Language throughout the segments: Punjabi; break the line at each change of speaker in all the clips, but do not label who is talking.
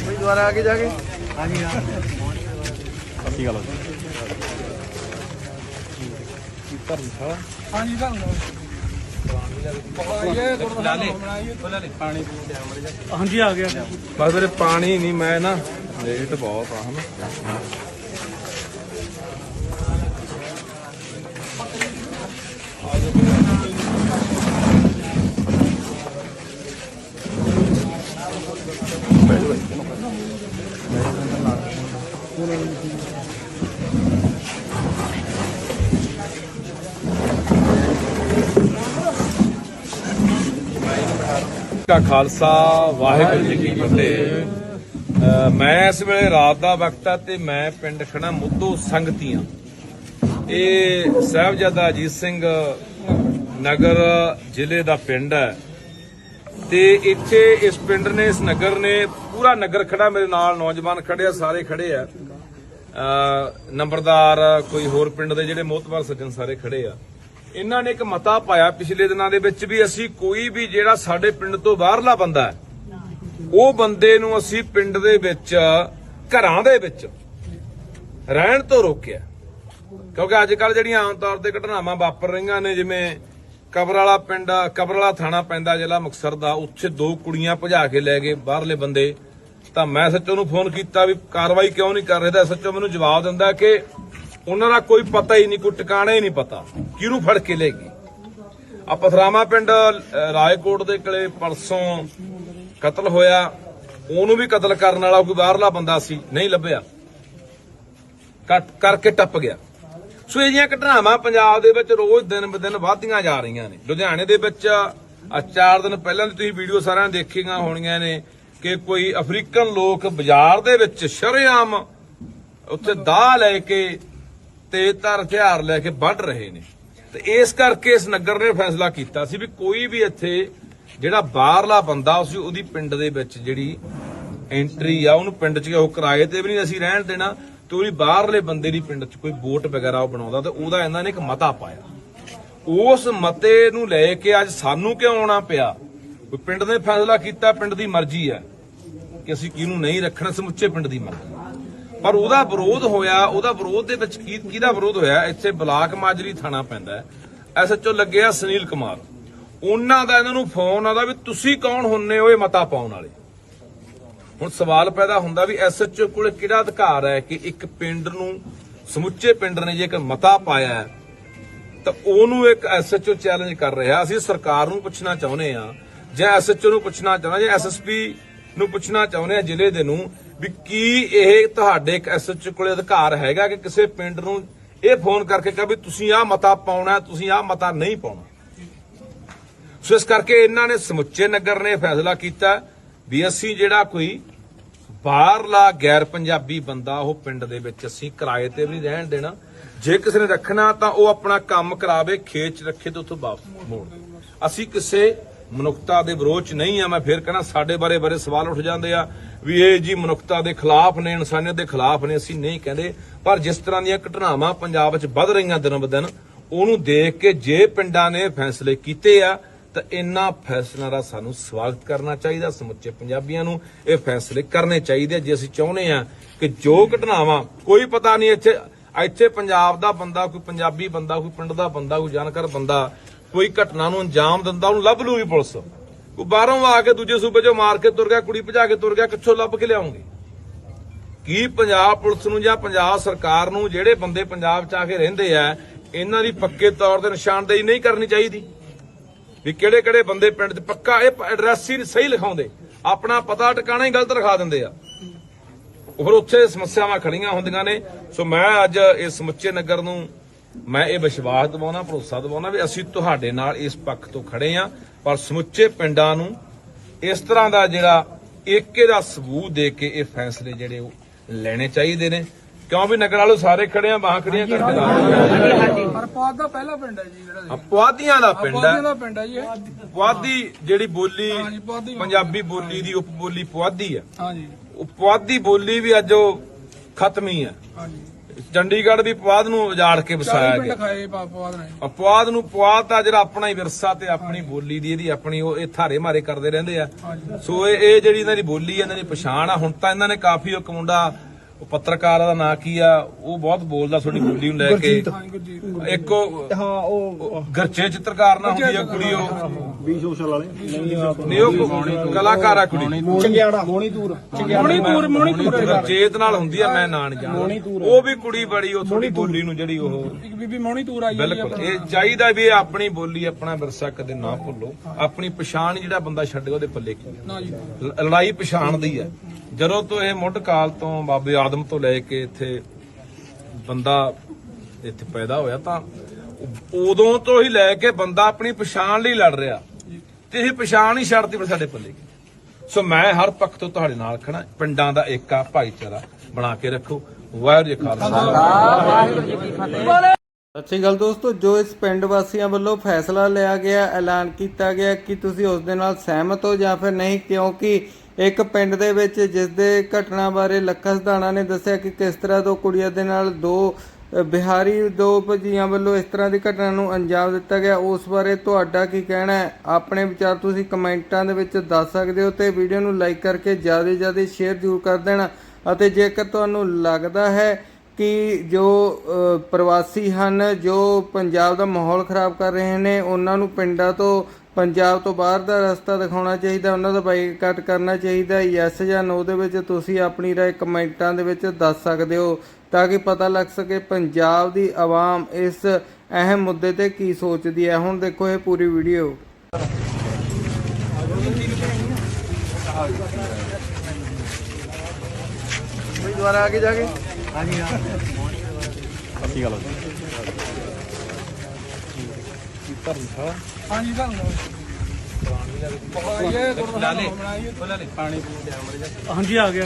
ਕੋਈ ਦੁਬਾਰਾ ਆਗੇ ਜਾ ਕੇ?
ਕੀ ਗੱਲ
ਹਾਂਜੀ ਤੁਹਾਨੂੰ
ਹਾਂਜੀ ਆ ਗਿਆ।
ਬਸ ਵੀਰੇ ਪਾਣੀ ਨਹੀਂ ਮੈਂ ਨਾ ਲੇਟ ਬਹੁਤ ਆ ਹਨਾ। ਕਾ ਖਾਲਸਾ, ਵਾਹਿਗੁਰੂ ਜੀ ਕੀ ਫਤਿਹ। ਮੈਂ ਇਸ ਵੇਲੇ ਰਾਤ ਦਾ ਵਕਤ ਆ ਤੇ ਮੈਂ ਪਿੰਡ ਖੜਾ ਮੁੱਦੋ ਸੰਗਤੀਆਂ। ਇਹ ਸਾਹਿਬਜ਼ਾਦਾ ਅਜੀਤ ਸਿੰਘ ਨਗਰ ਜ਼ਿਲ੍ਹੇ ਦਾ ਪਿੰਡ ਹੈ। ਤੇ ਇੱਥੇ ਇਸ ਪਿੰਡ ਨੇ, ਇਸ ਨਗਰ ਨੇ ਪੂਰਾ ਨਗਰ ਖੜਾ ਮੇਰੇ ਨਾਲ ਨੌਜਵਾਨ ਖੜੇ ਆ, ਸਾਰੇ ਖੜੇ ਆ। ਨੰਬਰਦਾਰ, ਕੋਈ ਹੋਰ ਪਿੰਡ ਦੇ ਜਿਹੜੇ ਮੋਤਬਰ ਸੱਜਣ ਸਾਰੇ ਖੜੇ ਆ। ਇਹਨਾਂ ਨੇ ਇੱਕ ਮਤਾ ਪਾਇਆ ਪਿਛਲੇ ਦਿਨਾਂ ਦੇ ਵਿੱਚ ਵੀ ਅਸੀਂ ਕੋਈ ਵੀ ਜਿਹੜਾ ਸਾਡੇ ਪਿੰਡ ਤੋਂ ਬਾਹਰਲਾ ਬੰਦਾ ਹੈ, ਉਹ ਬੰਦੇ ਨੂੰ ਅਸੀਂ ਪਿੰਡ ਦੇ ਵਿੱਚ, ਘਰਾਂ ਦੇ ਵਿੱਚ ਰਹਿਣ ਤੋਂ ਰੋਕਿਆ। ਕਿਉਂਕਿ ਅੱਜ ਕੱਲ ਜਿਹੜੀਆਂ ਆਮ ਤੌਰ ਤੇ ਘਟਨਾਵਾਂ ਵਾਪਰ ਰਹੀਆਂ ਨੇ, ਜਿਵੇਂ ਕਬਰ ਵਾਲਾ ਪਿੰਡ ਕਬਰ ਵਾਲਾ ਥਾਣਾ ਪੈਂਦਾ ਜ਼ਿਲ੍ਹਾ ਮੁਕਤਸਰ ਦਾ। ਉੱਥੇ ਦੋ ਕੁੜੀਆਂ ਭਜਾ ਕੇ ਲੈ ਗਏ ਬਾਹਰਲੇ ਬੰਦੇ। ਤਾਂ ਮੈਂ ਸੱਚੋ ਨੂੰ ਫੋਨ ਕੀਤਾ ਵੀ ਕਾਰਵਾਈ ਕਿਉਂ ਨਹੀਂ ਕਰ ਰਹੇ? ਤਾਂ ਸੱਚੋ ਮੈਨੂੰ ਜਵਾਬ ਦਿੰਦਾ ਕਿ ਉਹਨਾਂ ਦਾ ਕੋਈ ਪਤਾ ਹੀ ਨਹੀਂ ਕੋਈ ਟਿਕਾਣਾ ਹੀ ਨਹੀਂ ਪਤਾ। ਕਿਹਨੂੰ ਫੜ ਕੇ ਲੈ ਗਈ ਆ ਪਥਰਾਮਾ ਪਿੰਡ ਅ, ਰਾਏਕੋਟ ਦੇ ਕਲੇ ਪਰਸੋਂ ਕਤਲ ਹੋਇਆ। ਉਹਨੂੰ ਵੀ ਕਤਲ ਕਰਨ ਵਾਲਾ ਕੋਈ ਬਾਹਰਲਾ ਬੰਦਾ ਸੀ ਨਹੀਂ ਲੱਭਿਆ। ਕੱਟ ਕਰਕੇ ਟੱਪ ਗਿਆ। ਸੋ ਇਹ ਜਿਹੀਆਂ ਘਟਨਾਵਾਂ ਪੰਜਾਬ ਦੇ ਵਿੱਚ ਰੋਜ਼ ਦਿਨ ਬ ਦਿਨ ਵਧਦੀਆਂ ਜਾ ਰਹੀਆਂ ਨੇ। ਲੁਧਿਆਣੇ ਦੇ ਵਿੱਚ ਚਾਰ ਦਿਨ ਪਹਿਲਾਂ ਦੀ ਤੁਸੀਂ ਵੀਡੀਓ ਸਾਰਿਆਂ ਦੇਖੀਆਂ ਹੋਣੀਆਂ ਨੇ ਕਿ ਕੋਈ ਅਫਰੀਕਨ ਲੋਕ ਬਾਜ਼ਾਰ ਦੇ ਵਿੱਚ ਸ਼ਰੇਆਮ ਉੱਥੇ ਦਾਹ ਲੈ ਕੇ ਤੇਜ਼ਧਾਰ ਹਥਿਆਰ ਲੈ ਕੇ ਵੱਢ ਰਹੇ ਨੇ। ਤੇ ਇਸ ਕਰਕੇ ਇਸ ਨਗਰ ਨੇ ਫੈਸਲਾ ਕੀਤਾ ਸੀ ਵੀ ਕੋਈ ਵੀ ਇੱਥੇ ਜਿਹੜਾ ਬਾਹਰਲਾ ਬੰਦਾ ਸੀ ਉਹਦੀ ਪਿੰਡ ਦੇ ਵਿੱਚ ਜਿਹੜੀ ਐਂਟਰੀ ਆ, ਉਹਨੂੰ ਪਿੰਡ 'ਚ ਉਹ ਕਿਰਾਏ ਤੇ ਵੀ ਨਹੀਂ ਅਸੀਂ ਰਹਿਣ ਦੇਣਾ। ਤੇ ਬਾਹਰਲੇ ਬੰਦੇ ਦੀ ਪਿੰਡ 'ਚ ਕੋਈ ਵੋਟ ਵਗੈਰਾ ਉਹ ਬਣਾਉਂਦਾ ਤੇ ਉਹਦਾ ਇਹਨਾਂ ਨੇ ਇੱਕ ਮਤਾ ਪਾਇਆ। ਉਸ ਮਤੇ ਨੂੰ ਲੈ ਕੇ ਅੱਜ ਸਾਨੂੰ ਕਿਉਂ ਆਉਣਾ ਪਿਆ? ਪਿੰਡ ਨੇ ਫੈਸਲਾ ਕੀਤਾ, ਪਿੰਡ ਦੀ ਮਰਜ਼ੀ ਹੈ ਕਿ ਅਸੀਂ ਕਿਹਨੂੰ ਨਹੀਂ ਰੱਖਣਾ, ਸਮੁੱਚੇ ਪਿੰਡ ਦੀ ਮਰਜ਼ੀ। ਪਰ ਉਹਦਾ ਵਿਰੋਧ ਹੋਇਆ, ਉਹਦਾ ਵਿਰੋਧ ਦੇ ਵਿੱਚ ਕੀ ਕਿਹਦਾ ਵਿਰੋਧ ਹੋਇਆ? ਇੱਥੇ ਬਲਾਕ ਮਾਜਰੀ ਥਾਣਾ ਪੈਂਦਾ ਹੈ। ਐਸਐਚਓ ਲੱਗਿਆ ਸੁਨੀਲ ਕੁਮਾਰ। ਉਹਨਾਂ ਦਾ ਇਹਨਾਂ ਨੂੰ ਫੋਨ ਆਦਾ ਵੀ ਤੁਸੀਂ ਕੌਣ ਹੁੰਨੇ ਹੋ ਇਹ ਮਤਾ ਪਾਉਣ ਵਾਲੇ? ਹੁਣ ਸਵਾਲ ਪੈਦਾ ਹੁੰਦਾ ਵੀ ਐਸਐਚਓ ਕੋਲ ਕਿਹੜਾ ਅਧਿਕਾਰ ਹੈ ਕਿ ਇੱਕ ਪਿੰਡ ਨੂੰ, ਸਮੁੱਚੇ ਪਿੰਡ ਨੇ ਜੇਕਰ ਮਤਾ ਪਾਇਆ ਹੈ, ਤਾਂ ਉਹਨੂੰ ਇੱਕ ਐਸਐਚਓ ਚੈਲੰਜ ਕਰ ਰਿਹਾ। ਅਸੀਂ ਸਰਕਾਰ ਨੂੰ ਪੁੱਛਣਾ ਚਾਹੁੰਦੇ ਆ ਜਾਂ ਐਸਐਚਓ ਨੂੰ ਪੁੱਛਣਾ ਚਾਹੁੰਦੇ, ਜਾਂ ਐਸਐਸਪੀ ਨੂੰ ਪੁੱਛਣਾ ਚਾਹੁੰਦੇ ਆ ਜ਼ਿਲ੍ਹੇ ਦੇ ਨੂੰ, ਵੀ ਕੀ ਇਹ ਤੁਹਾਡੇ ਇੱਕ ਐਸਐਚਓ ਕੋਲੇ ਅਧਿਕਾਰ ਹੈਗਾ ਕਿ ਕਿਸੇ ਪਿੰਡ ਨੂੰ ਇਹ ਫੋਨ ਕਰਕੇ ਕਹੇ ਵੀ ਤੁਸੀਂ ਆਹ ਮਤਾ ਪਾਉਣਾ ਤੁਸੀਂ ਆਹ ਮਤਾ ਨਹੀਂ ਪਾਉਣਾ? ਸੋ ਇਸ ਕਰਕੇ ਇਹਨਾਂ ਨੇ ਸਮੁੱਚੇ ਨਗਰ ਨੇ ਫੈਸਲਾ ਕੀਤਾ। ਵੀ ਅਸੀਂ ਜਿਹੜਾ ਕੋਈ ਬਾਹਰਲਾ ਗੈਰ ਪੰਜਾਬੀ ਬੰਦਾ, ਉਹ ਪਿੰਡ ਦੇ ਵਿੱਚ ਅਸੀਂ ਕਿਰਾਏ ਤੇ ਵੀ ਰਹਿਣ ਦੇਣਾ। ਜੇ ਕਿਸੇ ਨੇ ਰੱਖਣਾ ਤਾਂ ਉਹ ਆਪਣਾ ਕੰਮ ਕਰਾਵੇ, ਖੇਤ 'ਚ ਰੱਖੇ ਤੇ ਉੱਥੋਂ ਵਾਪਸ ਮੋੜ ਅਸੀਂ ਕਿਸੇ ਮਨੁੱਖਤਾ ਦੇ ਵਿਰੋਧ 'ਚ ਨਹੀਂ ਆ, ਮੈਂ ਫਿਰ ਕਹਿਣਾ, ਸਾਡੇ ਬਾਰੇ ਬਾਰੇ ਸਵਾਲ ਉੱਠ ਜਾਂਦੇ ਆ ਵੀ ਇਹ ਜੀ ਮਨੁੱਖਤਾ ਦੇ ਖਿਲਾਫ ਨੇ, ਇਨਸਾਨੀਅਤ ਦੇ ਖਿਲਾਫ ਨੇ, ਅਸੀਂ ਨਹੀਂ ਕਹਿੰਦੇ। ਪਰ ਜਿਸ ਤਰ੍ਹਾਂ ਦੀਆਂ ਘਟਨਾਵਾਂ ਪੰਜਾਬ ਵਿੱਚ ਵੱਧ ਰਹੀਆਂ ਦਿਨੋਂ ਦਿਨ, ਉਹਨੂੰ ਦੇਖ ਕੇ ਜੇ ਪਿੰਡਾਂ ਨੇ ਫੈਸਲੇ ਕੀਤੇ ਆ ਤਾਂ ਇਹਨਾਂ ਫੈਸਲਿਆਂ ਦਾ ਸਾਨੂੰ ਸਵਾਗਤ ਕਰਨਾ ਚਾਹੀਦਾ, ਸਮੁੱਚੇ ਪੰਜਾਬੀਆਂ ਨੂੰ ਇਹ ਫੈਸਲੇ ਕਰਨੇ ਚਾਹੀਦੇ ਜੇ ਅਸੀਂ ਚਾਹੁੰਦੇ ਆ ਕਿ ਜੋ ਘਟਨਾਵਾਂ, ਕੋਈ ਪਤਾ ਨਹੀਂ ਇੱਥੇ ਇੱਥੇ ਪੰਜਾਬ ਦਾ ਬੰਦਾ, ਕੋਈ ਪੰਜਾਬੀ ਬੰਦਾ, ਕੋਈ ਪਿੰਡ ਦਾ ਬੰਦਾ, ਕੋਈ ਜਾਣਕਾਰ ਬੰਦਾ, ਕੋਈ ਘਟਨਾ ਨੂੰ ਅੰਜਾਮ ਦਿੰਦਾ, ਉਹਨੂੰ ਲੱਭ ਲੂਗੀ ਪੁਲਿਸ। ਕੋਈ ਬਾਹਰੋਂ ਆ ਕੇ ਦੂਜੇ ਸੂਬੇ ਚੋਂ ਮਾਰ ਕੇ ਤੁਰ ਗਿਆ, ਕੁੜੀ ਭਜਾ ਕੇ ਤੁਰ ਗਿਆ, ਕਿੱਥੋਂ ਲੱਭ ਕੇ ਲਿਆਉਂਗੇ? ਕੀ ਪੰਜਾਬ ਪੁਲਿਸ ਨੂੰ ਜਾਂ ਪੰਜਾਬ ਸਰਕਾਰ ਨੂੰ ਜਿਹੜੇ ਬੰਦੇ ਪੰਜਾਬ 'ਚ ਆ ਕੇ ਰਹਿੰਦੇ ਆ, ਇਹਨਾਂ ਦੀ ਪੱਕੇ ਤੌਰ ਤੇ ਨਿਸ਼ਾਨਦੇਹੀ ਨਹੀਂ ਕਰਨੀ ਚਾਹੀਦੀ? ਵੀ ਕਿਹੜੇ ਕਿਹੜੇ ਬੰਦੇ ਪਿੰਡ 'ਚ ਪੱਕਾ ਇਹ ਐਡਰੈਸ ਹੀ ਸਹੀ ਲਿਖਾਉਂਦੇ। ਆਪਣਾ ਪਤਾ ਟਿਕਾਣਾ ਹੀ ਗਲਤ ਲਿਖਾ ਦਿੰਦੇ ਆ। ਉਹ ਉੱਥੇ ਸਮੱਸਿਆਵਾਂ ਖੜੀਆਂ ਹੁੰਦੀਆਂ ਨੇ। ਸੋ ਮੈਂ ਅੱਜ ਇਸ ਸਮੁੱਚੇ ਨਗਰ ਨੂੰ ਮੈਂ ਇਹ ਵਿਸ਼ਵਾਸ ਦਿਵਾਉਣਾ, ਭਰੋਸਾ ਦਿਵਾਉਣਾ ਵੀ ਅਸੀਂ ਤੁਹਾਡੇ ਨਾਲ ਇਸ ਪੱਖ ਤੋਂ ਖੜੇ ਆ। ਪਰ ਸਮੁੱਚੇ ਪਿੰਡਾਂ ਨੂੰ ਇਸ ਤਰ੍ਹਾਂ ਦਾ ਜਿਹੜਾ ਏਕੇ ਦਾ ਸਬੂਤ ਦੇ ਕੇ ਇਹ ਫੈਸਲੇ ਜਿਹੜੇ ਉਹ ਲੈਣੇ ਚਾਹੀਦੇ ਨੇ। ਕਿਉਂ ਵੀ ਨਗਰ ਵਾਲੋ ਸਾਰੇ ਖੜੇ ਆ ਬਾਹਾਂ ਖੜੀਆਂ ਕਰਕੇ ਲਾ
ਹਰਪਾਦ ਦਾ ਪਹਿਲਾ ਪਿੰਡ ਹੈ ਜੀ ਜਿਹੜਾ
ਪੁਆਧੀਆਂ ਦਾ ਪਿੰਡ
ਪੁਆਧੀਆਂ
ਹੈ
ਦਾ ਪਿੰਡ ਹੈ ਜੀ ਇਹ।
ਪੁਆਧੀ ਜਿਹੜੀ ਬੋਲੀ
ਹਾਂਜੀ, ਪੁਆਧੀ।
ਪੰਜਾਬੀ ਬੋਲੀ ਦੀ ਉਪ ਬੋਲੀ ਪੁਆਧੀ ਹੈ।
ਹਾਂਜੀ।
ਉਹ ਪੁਆਧੀ ਬੋਲੀ ਵੀ ਅੱਜ ਉਹ ਖਤਮ ਹੀ ਹੈ।
ਹਾਂਜੀ।
ਚੰਡੀਗੜ੍ਹ ਵੀ ਪਵਾਦ ਨੂੰ ਉਜਾੜ ਕੇ ਵਸਾਇਆ
ਚਾਲੀ
ਗਿਆ।
ਪਾਪਵਾਦ ਨੇ।
ਅਪਵਾਦ ਨੂੰ ਪਵਾਦ ਦਾ ਜਿਹੜਾ ਆਪਣਾ ਹੀ ਵਿਰਸਾ ਤੇ ਆਪਣੀ ਬੋਲੀ ਦੀ ਇਹਦੀ ਆਪਣੀ ਉਹ ਇਹ ਥਾਰੇ ਮਾਰੇ ਕਰਦੇ ਰਹਿੰਦੇ ਆ। ਸੋ ਇਹ ਇਹ ਜਿਹੜੀ ਇਹਨਾਂ ਦੀ ਬੋਲੀ ਹੈ ਇਹਨਾਂ ਦੀ ਪਛਾਣ ਆ। ਹੁਣ ਤਾਂ ਇਹਨਾਂ ਨੇ ਕਾਫੀ ਇੱਕ ਮੁੰਡਾ ਉਹ ਪੱਤਰਕਾਰ ਦਾ ਨਾਂ ਕੀ ਆ? ਉਹ ਬਹੁਤ ਬੋਲਦਾ ਤੁਹਾਡੀ ਬੋਲੀ ਨੂੰ ਲੈ ਕੇ। ਇੱਕ ਉਹ ਹਾਂ ਉਹ ਗਰਚੇ ਚਿੱਤਰਕਾਰ ਨਾ ਹੁੰਦੀ ਆ ਕੁੜੀ ਉਹ।
ਵੀ ਸੋਸ਼ਲ ਵਾਲੇ।
ਨਹੀਂ ਉਹ ਕਲਾਕਾਰ ਆ ਕੁੜੀ।
ਚੰਗਿਆੜਾ। ਮੋਣੀ ਤੂਰ
ਮੋਣੀ ਤੂਰ ਮੋਣੀ ਤੂਰ
ਗਰਚੇਤ ਨਾਲ ਹੁੰਦੀ ਆ ਮੈਂ ਨਾਂ ਜਾਣਦਾ ਉਹ ਵੀ ਕੁੜੀ ਬੜੀ ਉਹ ਥੋੜੀ ਬੋਲੀ ਨੂੰ ਜਿਹੜੀ ਉਹ
ਇੱਕ ਬੀਬੀ ਮੋਣੀ ਤੂਰ ਆਈ
ਬਿਲਕੁਲ। ਇਹ ਚਾਹੀਦਾ ਵੀ ਆਪਣੀ ਬੋਲੀ ਆਪਣਾ ਵਿਰਸਾ ਕਦੇ ਨਾ ਭੁੱਲੋ। ਆਪਣੀ ਪਛਾਣ ਜਿਹੜਾ ਬੰਦਾ ਛੱਡੇ ਉਹਦੇ ਪੱਲੇ ਕੀ ਲੜਾਈ ਪਛਾਣ ਦੀ ਹੈ ਜਦੋਂ ਤੋਂ ਇਹ ਮੁੱਢ ਕਾਲ ਤੋਂ ਬਾਬੇ ਆਦਮ ਤੋਂ ਲੈ ਕੇ ਇੱਥੇ ਬੰਦਾ ਇੱਥੇ ਪੈਦਾ ਹੋਇਆ ਤਾਂ ਉਦੋਂ ਤੋਂ ਹੀ ਲੈ ਕੇ ਬੰਦਾ ਆਪਣੀ ਪਛਾਣ ਲਈ ਲੜ ਰਿਹਾ। ਤੇ ਇਹ ਪਛਾਣ ਹੀ ਛੱਡਤੀ ਫਿਰ ਸਾਡੇ ਪੱਲੇ ਸੋ ਮੈਂ ਹਰ ਪੱਖ ਤੋਂ ਤੁਹਾਡੇ ਨਾਲ ਖੜਾ ਪਿੰਡਾਂ ਦਾ ਏਕਾ ਭਾਈਚਾਰਾ ਬਣਾ ਕੇ ਰੱਖੋ। ਵਾਹਿਗੁਰੂ ਜੀ ਖਾਲਸਾ।
ਸਤਿ ਸ਼੍ਰੀ ਅਕਾਲ ਦੋਸਤੋ, ਜੋ ਇਸ ਪਿੰਡ ਵਾਸੀਆਂ ਵੱਲੋਂ ਫੈਸਲਾ ਲਿਆ ਗਿਆ, ਐਲਾਨ ਕੀਤਾ ਗਿਆ ਕਿ ਤੁਸੀਂ ਉਸ ਦੇ ਨਾਲ ਸਹਿਮਤ ਹੋ ਜਾਂ ਫਿਰ ਨਹੀਂ, ਕਿਉਂਕਿ ਇੱਕ ਪਿੰਡ ਦੇ ਵਿੱਚ ਜਿਸ ਦੇ ਘਟਨਾ ਬਾਰੇ ਲੱਖਾ ਸਧਾਣਾ ਨੇ ਦੱਸਿਆ ਕਿ ਕਿਸ ਤਰ੍ਹਾਂ ਦੋ ਕੁੜੀਆਂ ਦੇ ਨਾਲ ਦੋ ਬਿਹਾਰੀ ਦੋ ਭਜੀਆਂ ਵੱਲੋਂ ਇਸ ਤਰ੍ਹਾਂ ਦੀ ਘਟਨਾ ਨੂੰ ਅੰਜਾਮ ਦਿੱਤਾ ਗਿਆ। ਉਸ ਬਾਰੇ ਤੁਹਾਡਾ ਕੀ ਕਹਿਣਾ ਹੈ? ਆਪਣੇ ਵਿਚਾਰ ਤੁਸੀਂ ਕਮੈਂਟਾਂ ਦੇ ਵਿੱਚ ਦੱਸ ਸਕਦੇ ਹੋ ਤੇ ਵੀਡੀਓ ਨੂੰ ਲਾਈਕ ਕਰਕੇ ਜ਼ਿਆਦਾ ਤੋਂ ਜ਼ਿਆਦਾ ਸ਼ੇਅਰ ਜ਼ਰੂਰ ਕਰ ਦੇਣਾ। ਅਤੇ ਜੇਕਰ ਤੁਹਾਨੂੰ ਲੱਗਦਾ ਹੈ ਕਿ ਜੋ ਪ੍ਰਵਾਸੀ ਹਨ, ਜੋ ਪੰਜਾਬ ਦਾ ਮਾਹੌਲ ਖਰਾਬ ਕਰ ਰਹੇ ਨੇ, ਉਹਨਾਂ ਨੂੰ ਪਿੰਡਾਂ ਤੋਂ ਪੰਜਾਬ ਤੋਂ ਬਾਹਰ ਦਾ ਰਸਤਾ ਦਿਖਾਉਣਾ ਚਾਹੀਦਾ ਉਹਨਾਂ ਦਾ ਬਾਈਕਾਟ ਕਰਨਾ ਚਾਹੀਦਾ ਯੈਸ ਜਾਂ ਨੋ ਦੇ ਵਿੱਚ ਤੁਸੀਂ ਆਪਣੀ رائے ਕਮੈਂਟਾਂ ਦੇ ਵਿੱਚ ਦੱਸ ਸਕਦੇ ਹੋ ਤਾਂ ਕਿ ਪਤਾ ਲੱਗ ਸਕੇ ਪੰਜਾਬ ਦੀ ਆਵਾਮ ਇਸ ਅਹਿਮ ਮੁੱਦੇ ਤੇ ਕੀ ਸੋਚਦੀ ਹੈ ਹੁਣ ਦੇਖੋ ਇਹ ਪੂਰੀ ਵੀਡੀਓ ਦੁਬਾਰਾ ਆਗੇ ਜਾ ਕੇ
ਸੱਚੀ ਗੱਲ ਹੈ
ਹਾਂ ਜੀ ਤੁਹਾਨੂੰ ਇਹ ਗੁਰਦੁਆਰਾ ਬਣਾਈ
ਹਾਂਜੀ ਆ ਗਿਆ।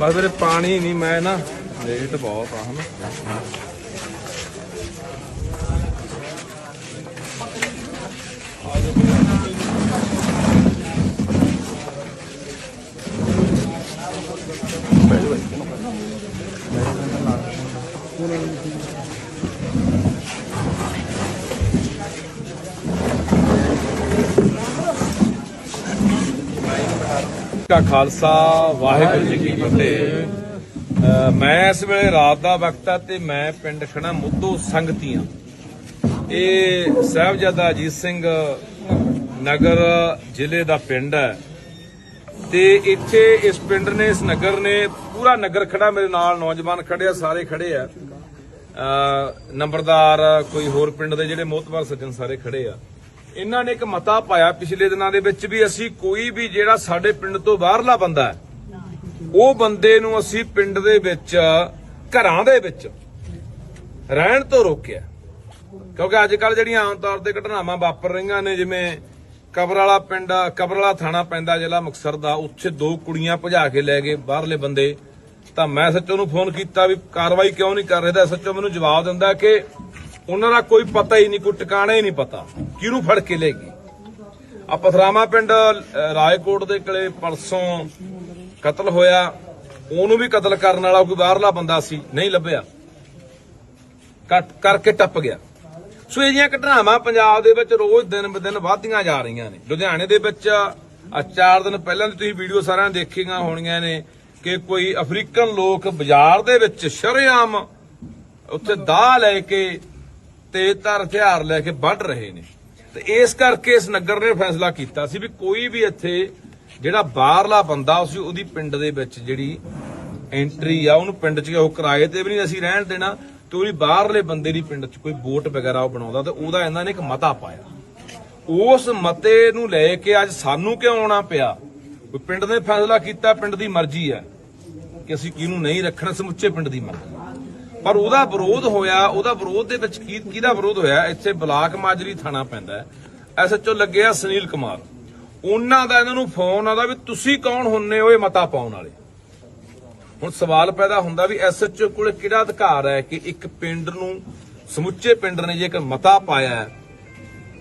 ਬਸ ਵੀਰੇ ਪਾਣੀ ਨਹੀਂ ਮੈਂ ਨਾ ਲੇਟ ਬਹੁਤ ਆ ਹਨਾ। ਕਾ ਖਾਲਸਾ, ਵਾਹਿਗੁਰੂ ਜੀ ਕੀ ਫਤਿਹ। ਮੈਂ ਇਸ ਵੇਲੇ ਰਾਤ ਦਾ ਵਕਤ ਹੈ ਤੇ ਮੈਂ ਪਿੰਡ ਖੜਾ ਮੁੱਦੋ ਸੰਗਤੀਆਂ। ਇਹ ਸਾਹਿਬਜ਼ਾਦਾ ਅਜੀਤ ਸਿੰਘ ਨਗਰ ਜ਼ਿਲ੍ਹੇ ਦਾ ਪਿੰਡ ਹੈ ਤੇ ਇੱਥੇ ਇਸ ਪਿੰਡ ਨੇ, ਇਸ ਨਗਰ ਨੇ ਪੂਰਾ ਨਗਰ ਖੜਾ ਮੇਰੇ ਨਾਲ ਨੌਜਵਾਨ ਖੜੇ ਆ ਸਾਰੇ ਖੜੇ ਆ। ਨੰਬਰਦਾਰ ਕੋਈ ਹੋਰ ਪਿੰਡ ਦੇ ਜਿਹੜੇ ਮੋਤਬਰ ਸੱਜਣ ਸਾਰੇ ਖੜੇ ਆ। ਇਹਨਾਂ ਨੇ ਇੱਕ ਮਤਾ ਪਾਇਆ ਪਿਛਲੇ ਦਿਨਾਂ ਦੇ ਵਿੱਚ ਵੀ ਅਸੀਂ ਕੋਈ ਵੀ ਜਿਹੜਾ ਸਾਡੇ ਪਿੰਡ ਤੋਂ ਬਾਹਰਲਾ ਬੰਦਾ ਹੈ, ਉਹ ਬੰਦੇ ਨੂੰ ਅਸੀਂ ਪਿੰਡ ਦੇ ਵਿੱਚ, ਘਰਾਂ ਦੇ ਵਿੱਚ ਰਹਿਣ ਤੋਂ ਰੋਕਿਆ। ਕਿਉਂਕਿ ਅੱਜ ਕੱਲ ਜਿਹੜੀਆਂ ਆਮ ਤੌਰ ਤੇ ਘਟਨਾਵਾਂ ਵਾਪਰ ਰਹੀਆਂ ਨੇ, ਜਿਵੇਂ ਕਬਰ ਵਾਲਾ ਪਿੰਡ ਕਬਰ ਵਾਲਾ ਥਾਣਾ ਪੈਂਦਾ ਜ਼ਿਲ੍ਹਾ ਮੁਕਤਸਰ ਦਾ, ਉੱਥੇ ਦੋ ਕੁੜੀਆਂ ਭਜਾ ਕੇ ਲੈ ਗਏ ਬਾਹਰਲੇ ਬੰਦੇ। ਤਾਂ ਮੈਂ ਸੱਚੋ ਨੂੰ ਫੋਨ ਕੀਤਾ ਵੀ ਕਾਰਵਾਈ ਕਿਉਂ ਨਹੀਂ ਕਰ ਰਿਹਾ? ਸੱਚੋ ਮੈਨੂੰ ਜਵਾਬ ਦਿੰਦਾ ਕਿ ਉਹਨਾਂ ਦਾ ਕੋਈ ਪਤਾ ਹੀ ਨਹੀਂ, ਕੋਈ ਟਿਕਾਣਾ ਹੀ ਨਹੀਂ ਪਤਾ। ਕਿਹਨੂੰ ਫੜ ਕੇ ਲੈ ਗਈ? ਆ ਪਥਰਾਮਾ ਪਿੰਡ ਅ, ਰਾਏਕੋਟ ਦੇ ਕਲੇ ਪਰਸੋਂ ਕਤਲ ਹੋਇਆ। ਉਹਨੂੰ ਵੀ ਕਤਲ ਕਰਨ ਵਾਲਾ ਕੋਈ ਬਾਹਰਲਾ ਬੰਦਾ ਸੀ ਨਹੀਂ ਲੱਭਿਆ। ਕੱਟ ਕਰਕੇ ਟੱਪ ਗਿਆ। ਸੋ ਇਹ ਜਿਹੀਆਂ ਘਟਨਾਵਾਂ ਪੰਜਾਬ ਦੇ ਵਿੱਚ ਰੋਜ਼ ਦਿਨ ਬ ਦਿਨ ਵਧਦੀਆਂ ਜਾ ਰਹੀਆਂ ਨੇ। ਲੁਧਿਆਣੇ ਦੇ ਵਿੱਚ ਆ ਚਾਰ ਦਿਨ ਪਹਿਲਾਂ ਦੀ ਤੁਸੀਂ ਵੀਡੀਓ ਸਾਰਿਆਂ ਨੇ ਦੇਖੀਆਂ ਹੋਣੀਆਂ ਨੇ ਕਿ ਕੋਈ ਅਫਰੀਕਨ ਲੋਕ ਬਾਜ਼ਾਰ ਦੇ ਵਿੱਚ ਸ਼ਰੇਆਮ ਉੱਥੇ ਦਾਹ ਲੈ ਕੇ ਤੇ ਧਰ ਹਥਿਆਰ ਲੈ ਕੇ ਵੱਢ ਰਹੇ ਨੇ। ਤੇ ਇਸ ਕਰਕੇ ਇਸ ਨਗਰ ਨੇ ਫੈਸਲਾ ਕੀਤਾ ਸੀ ਵੀ ਕੋਈ ਵੀ ਇੱਥੇ ਜਿਹੜਾ ਬਾਹਰਲਾ ਬੰਦਾ ਸੀ ਉਹਦੀ ਪਿੰਡ ਦੇ ਵਿੱਚ ਜਿਹੜੀ ਐਂਟਰੀ ਆ, ਉਹਨੂੰ ਪਿੰਡ 'ਚ ਉਹ ਕਿਰਾਏ ਤੇ ਵੀ ਨਹੀਂ ਅਸੀਂ ਰਹਿਣ ਦੇਣਾ ਤੇ ਉਹਦੀ ਬਾਹਰਲੇ ਬੰਦੇ ਦੀ ਪਿੰਡ 'ਚ ਕੋਈ ਬੋਟ ਵਗੈਰਾ ਉਹ ਬਣਾਉਂਦਾ ਤੇ ਉਹਦਾ ਇਹਨਾਂ ਨੇ ਇੱਕ ਮਤਾ ਪਾਇਆ। ਉਸ ਮਤੇ ਨੂੰ ਲੈ ਕੇ ਅੱਜ ਸਾਨੂੰ ਕਿਉਂ ਆਉਣਾ ਪਿਆ? ਪਿੰਡ ਨੇ ਫੈਸਲਾ ਕੀਤਾ, ਪਿੰਡ ਦੀ ਮਰਜ਼ੀ ਹੈ ਕਿ ਅਸੀਂ ਕਿਹਨੂੰ ਨਹੀਂ ਰੱਖਣਾ, ਸਮੁੱਚੇ ਪਿੰਡ ਦੀ ਮਰਜ਼ੀ। ਪਰ ਉਹਦਾ ਵਿਰੋਧ ਹੋਇਆ, ਉਹਦਾ ਵਿਰੋਧ ਦੇ ਵਿੱਚ ਕੀ ਕਿਹਦਾ ਵਿਰੋਧ ਹੋਇਆ? ਇੱਥੇ ਬਲਾਕ ਮਾਜਰੀ ਥਾਣਾ ਪੈਂਦਾ ਐਸਐਚਓ ਲੱਗਿਆ ਸੁਨੀਲ ਕੁਮਾਰ। ਉਹਨਾਂ ਦਾ ਇਹਨਾਂ ਨੂੰ ਫੋਨ ਆਦਾ ਵੀ ਤੁਸੀਂ ਕੌਣ ਹੁੰਨੇ ਹੋ, ਇਹ ਮਤਾ ਪਾਉਣ ਵਾਲੇ? ਹੁਣ ਸਵਾਲ ਪੈਦਾ ਹੁੰਦਾ ਵੀ ਐਸਐਚਓ ਕੋਲ ਕਿਹੜਾ ਅਧਿਕਾਰ ਹੈ ਕਿ ਇੱਕ ਪਿੰਡ ਨੂੰ, ਸਮੁੱਚੇ ਪਿੰਡ ਨੇ ਜੇਕਰ ਮਤਾ ਪਾਇਆ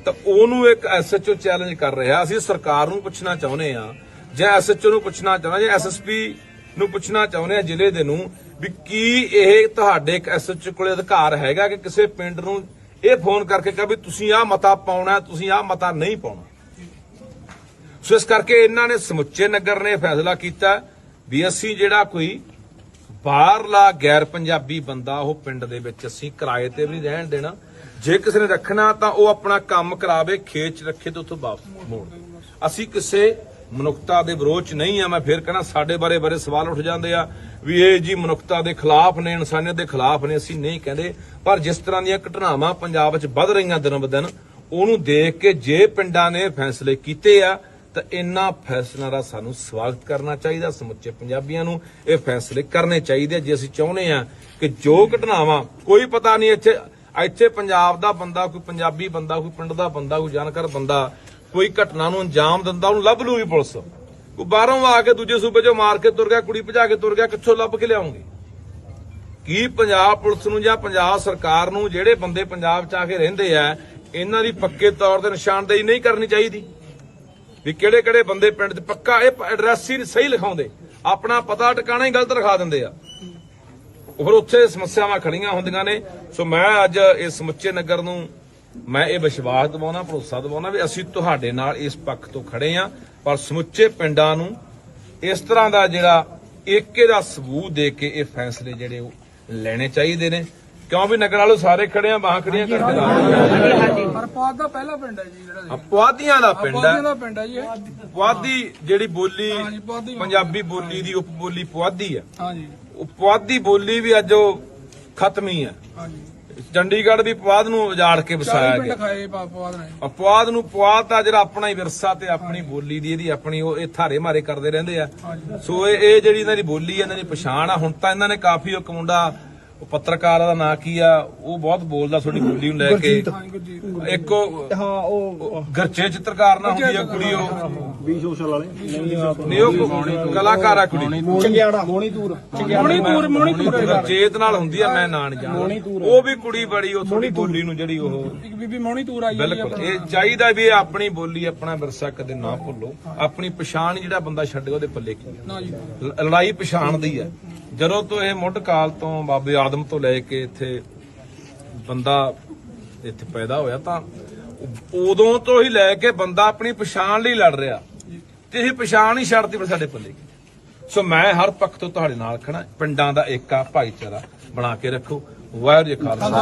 ਤਾਂ ਉਹਨੂੰ ਇੱਕ ਐਸਐਚਓ ਚੈਲੰਜ ਕਰ ਰਿਹਾ ਅਸੀਂ ਸਰਕਾਰ ਨੂੰ ਪੁੱਛਣਾ ਚਾਹੁੰਦੇ ਆ ਜਾਂ ਐਸਐਚਓ ਨੂੰ ਪੁੱਛਣਾ ਚਾਹੁੰਦੇ ਜਾਂ ਐਸਐਸਪੀ ਨੂੰ ਪੁੱਛਣਾ ਚਾਹੁੰਦੇ ਆ ਜ਼ਿਲ੍ਹੇ ਦੇ ਨੂੰ ਵੀ ਕੀ ਇਹ ਤੁਹਾਡੇ ਇੱਕ ਐਸਐਚ ਕੋਲੇ ਅਧਿਕਾਰ ਹੈਗਾ ਕਿ ਕਿਸੇ ਪਿੰਡ ਨੂੰ ਇਹ ਫੋਨ ਕਰਕੇ ਕਹੇ ਵੀ ਤੁਸੀਂ ਆਹ ਮਤਾ ਪਾਉਣਾ, ਤੁਸੀਂ ਆਹ ਮਤਾ ਨਹੀਂ ਪਾਉਣਾ? ਸੋ ਇਸ ਕਰਕੇ ਇਹਨਾਂ ਨੇ ਸਮੁੱਚੇ ਨਗਰ ਨੇ ਫੈਸਲਾ ਕੀਤਾ ਵੀ ਅਸੀਂ ਜਿਹੜਾ ਕੋਈ ਬਾਹਰਲਾ ਗੈਰ ਪੰਜਾਬੀ ਬੰਦਾ ਉਹ ਪਿੰਡ ਦੇ ਵਿੱਚ ਅਸੀਂ ਕਿਰਾਏ ਤੇ ਵੀ ਰਹਿਣ ਦੇਣਾ। ਜੇ ਕਿਸੇ ਨੇ ਰੱਖਣਾ ਤਾਂ ਉਹ ਆਪਣਾ ਕੰਮ ਕਰਾਵੇ, ਖੇਤ 'ਚ ਰੱਖੇ ਤੇ ਉੱਥੋਂ ਵਾਪਸ ਮੋੜ। ਅਸੀਂ ਕਿਸੇ ਮਨੁੱਖਤਾ ਦੇ ਵਿਰੋਧ 'ਚ ਨਹੀਂ ਆ, ਮੈਂ ਫਿਰ ਕਹਿਣਾ ਸਾਡੇ ਬਾਰੇ ਬਾਰੇ ਸਵਾਲ ਉੱਠ ਜਾਂਦੇ ਆ ਵੀ ਇਹ ਜੀ ਮਨੁੱਖਤਾ ਦੇ ਖਿਲਾਫ ਨੇ, ਇਨਸਾਨੀਅਤ ਦੇ ਖਿਲਾਫ ਨੇ, ਅਸੀਂ ਨਹੀਂ ਕਹਿੰਦੇ। ਪਰ ਜਿਸ ਤਰ੍ਹਾਂ ਦੀਆਂ ਘਟਨਾਵਾਂ ਪੰਜਾਬ 'ਚ ਵੱਧ ਰਹੀਆਂ ਦਿਨ ਬ ਦਿਨ, ਉਹਨੂੰ ਦੇਖ ਕੇ ਜੇ ਪਿੰਡਾਂ ਨੇ ਫੈਸਲੇ ਕੀਤੇ ਆ, ਤਾਂ ਇਹਨਾਂ ਫੈਸਲਿਆਂ ਦਾ ਸਾਨੂੰ ਸਵਾਗਤ ਕਰਨਾ ਚਾਹੀਦਾ, ਸਮੁੱਚੇ ਪੰਜਾਬੀਆਂ ਨੂੰ ਇਹ ਫੈਸਲੇ ਕਰਨੇ ਚਾਹੀਦੇ ਆ। ਜੇ ਅਸੀਂ ਚਾਹੁੰਦੇ ਆ ਕਿ ਜੋ ਘਟਨਾਵਾਂ, ਕੋਈ ਪਤਾ ਨਹੀਂ ਇੱਥੇ ਇੱਥੇ ਪੰਜਾਬ ਦਾ ਬੰਦਾ, ਕੋਈ ਪੰਜਾਬੀ ਬੰਦਾ, ਕੋਈ ਪਿੰਡ ਦਾ ਬੰਦਾ, ਕੋਈ ਜਾਣਕਾਰ ਬੰਦਾ, ਕੋਈ ਘਟਨਾ ਨੂੰ ਅੰਜਾਮ ਦਿੰਦਾ, ਉਹਨੂੰ ਲੱਭ ਲੂਗੀ ਪੁਲਿਸ। ਕੋਈ ਬਾਹਰੋਂ ਆ ਕੇ ਦੂਜੇ ਸੂਬੇ 'ਚੋਂ ਮਾਰ ਕੇ ਤੁਰ ਗਿਆ, ਕੁੜੀ ਭਜਾ ਕੇ ਤੁਰ ਗਿਆ, ਕਿੱਥੋਂ ਲੱਭ ਕੇ ਲਿਆਉਂਗੇ? ਕੀ ਪੰਜਾਬ ਪੁਲਿਸ ਨੂੰ ਜਾਂ ਪੰਜਾਬ ਸਰਕਾਰ ਨੂੰ ਜਿਹੜੇ ਬੰਦੇ ਪੰਜਾਬ 'ਚ ਆ ਕੇ ਰਹਿੰਦੇ ਆ, ਇਹਨਾਂ ਦੀ ਪੱਕੇ ਤੌਰ ਤੇ ਨਿਸ਼ਾਨਦੇਹੀ ਨਹੀਂ ਕਰਨੀ ਚਾਹੀਦੀ? ਵੀ ਕਿਹੜੇ ਕਿਹੜੇ ਬੰਦੇ ਪਿੰਡ 'ਚ ਪੱਕਾ, ਇਹ ਐਡਰੈਸ ਹੀ ਸਹੀ ਲਿਖਾਉਂਦੇ। ਆਪਣਾ ਪਤਾ ਟਿਕਾਣਾ ਹੀ ਗਲਤ ਲਿਖਾ ਦਿੰਦੇ ਆ। ਹੋਰ ਉੱਥੇ ਸਮੱਸਿਆਵਾਂ ਖੜੀਆਂ ਹੁੰਦੀਆਂ ਨੇ। ਸੋ ਮੈਂ ਅੱਜ ਇਸ ਸਮੁੱਚੇ ਨਗਰ ਨੂੰ ਮੈਂ ਇਹ ਵਿਸ਼ਵਾਸ ਦਿਵਾਉਣਾ ਭਰੋਸਾ ਦਿਵਾਉਣਾ ਵੀ ਅਸੀਂ ਤੁਹਾਡੇ ਨਾਲ ਇਸ ਪੱਖ ਤੋਂ ਖੜੇ ਆ। ਪਰ ਸਮੁੱਚੇ ਪਿੰਡਾਂ ਨੂੰ ਇਸ ਤਰ੍ਹਾਂ ਦਾ ਜਿਹੜਾ ਏਕੇ ਦਾ ਸਬੂਤ ਦੇ ਕੇ ਇਹ ਫੈਸਲੇ ਜਿਹੜੇ ਉਹ ਲੈਣੇ ਚਾਹੀਦੇ ਨੇ। ਕਿਉਂ ਵੀ ਨਗਰ ਵਾਲੋ ਸਾਰੇ ਖੜੇ ਆ ਬਾਹਾਂ ਖੜੀਆਂ ਕਰਕੇ ਲਾ
ਹਰਪਾਲ ਦਾ ਪਹਿਲਾ ਪਿੰਡ ਹੈ ਜੀ ਜਿਹੜਾ
ਪੁਆਧੀਆਂ ਦਾ ਪਿੰਡ
ਪੁਆਧੀਆਂ
ਹੈ।
ਦਾ ਪਿੰਡ ਹੈ ਜੀ ਇਹ।
ਪੁਆਧੀ ਜਿਹੜੀ ਬੋਲੀ। ਪੰਜਾਬੀ ਬੋਲੀ ਦੀ ਉਪ ਬੋਲੀ ਪੁਆਧੀ ਹੈ। ਪੁਆਧੀ ਬੋਲੀ ਵੀ ਅੱਜ ਉਹ ਖਤਮ ਹੀ ਹੈ।
ਹਾਂਜੀ।
ਚੰਡੀਗੜ੍ਹ ਵੀ ਪੁਆਧ ਨੂੰ ਉਜਾੜ ਕੇ ਵਸਾਇਆ
40
ਗਿਆ।
ਖਾਏ ਨੇ।
ਅਪਵਾਦ ਨੂੰ ਪੁਆਧ ਦਾ ਜਿਹੜਾ ਆਪਣਾ ਹੀ ਵਿਰਸਾ ਤੇ ਆਪਣੀ ਬੋਲੀ ਦੀ ਇਹਦੀ ਆਪਣੀ ਉਹ ਇਹ ਥਾਰੇ ਮਾਰੇ ਕਰਦੇ ਰਹਿੰਦੇ ਆ। ਸੋ ਇਹ ਜਿਹੜੀ ਇਹਨਾਂ ਦੀ ਬੋਲੀ ਇਹਨਾਂ ਦੀ ਪਛਾਣ ਆ। ਹੁਣ ਤਾਂ ਇਹਨਾਂ ਨੇ ਕਾਫੀ ਇੱਕ ਮੁੰਡਾ ਉਹ ਪੱਤਰਕਾਰ ਦਾ ਨਾਂ ਕੀ ਆ ਉਹ ਬਹੁਤ ਬੋਲਦਾ ਤੁਹਾਡੀ ਬੋਲੀ ਨੂੰ ਲੈ ਕੇ। ਇੱਕ ਉਹ
ਹਾਂ ਉਹ
ਗਰਚੇ ਚਿੱਤਰਕਾਰ ਨਾ ਹੁੰਦੀ ਆ ਕੁੜੀ ਉਹ।
20 ਸੋਸ਼ਲ ਵਾਲੇ।
ਨਹੀਂ ਉਹ ਕਲਾਕਾਰ ਆ ਕੁੜੀ।
ਚੰਗਿਆੜਾ। ਮੋਣੀ ਤੂਰ।
ਮੋਣੀ ਤੂਰ ਮੋਣੀ ਤੂਰ।
ਗਰਚੇਤ ਨਾਲ ਹੁੰਦੀ ਆ ਮੈਂ ਨਾਂ ਨਹੀਂ ਜਾਣਦਾ ਉਹ ਵੀ ਕੁੜੀ ਬੜੀ ਉਹ ਥੋੜੀ ਬੋਲੀ ਨੂੰ ਜਿਹੜੀ ਉਹ
ਇੱਕ ਬੀਬੀ ਮੋਣੀ ਤੂਰ ਆਈ
ਬਿਲਕੁਲ। ਇਹ ਚਾਹੀਦਾ ਵੀ ਇਹ ਆਪਣੀ ਬੋਲੀ ਆਪਣਾ ਵਿਰਸਾ ਕਦੇ ਨਾ ਭੁੱਲੋ। ਆਪਣੀ ਪਛਾਣ ਜਿਹੜਾ ਬੰਦਾ ਛੱਡੇਗਾ ਉਹਦੇ ਪੱਲੇ ਕੀ ਲੜਾਈ ਪਛਾਣ ਦੀ ਹੈ ਜਦੋਂ ਤੋਂ ਇਹ ਮੁੱਢ ਕਾਲ ਤੋਂ ਬਾਬੇ ਆਦਮ ਤੋਂ ਲੈ ਕੇ ਇੱਥੇ ਬੰਦਾ ਇੱਥੇ ਪੈਦਾ ਹੋਇਆ ਤਾਂ ਉਦੋਂ ਤੋਂ ਹੀ ਲੈ ਕੇ ਬੰਦਾ ਆਪਣੀ ਪਛਾਣ ਲਈ ਲੜ ਰਿਹਾ। ਤੇ ਇਹ ਪਛਾਣ ਹੀ ਛੱਡਤੀ ਪਰ ਸਾਡੇ ਪੱਲੇ ਸੋ ਮੈਂ ਹਰ ਪੱਖ ਤੋਂ ਤੁਹਾਡੇ ਨਾਲ ਖੜਾ ਪਿੰਡਾਂ ਦਾ ਏਕਾ ਭਾਈਚਾਰਾ ਬਣਾ ਕੇ ਰੱਖੋ। ਵਾਹਿਗੁਰੂ ਜੀ ਕਾ ਖਾਲਸਾ।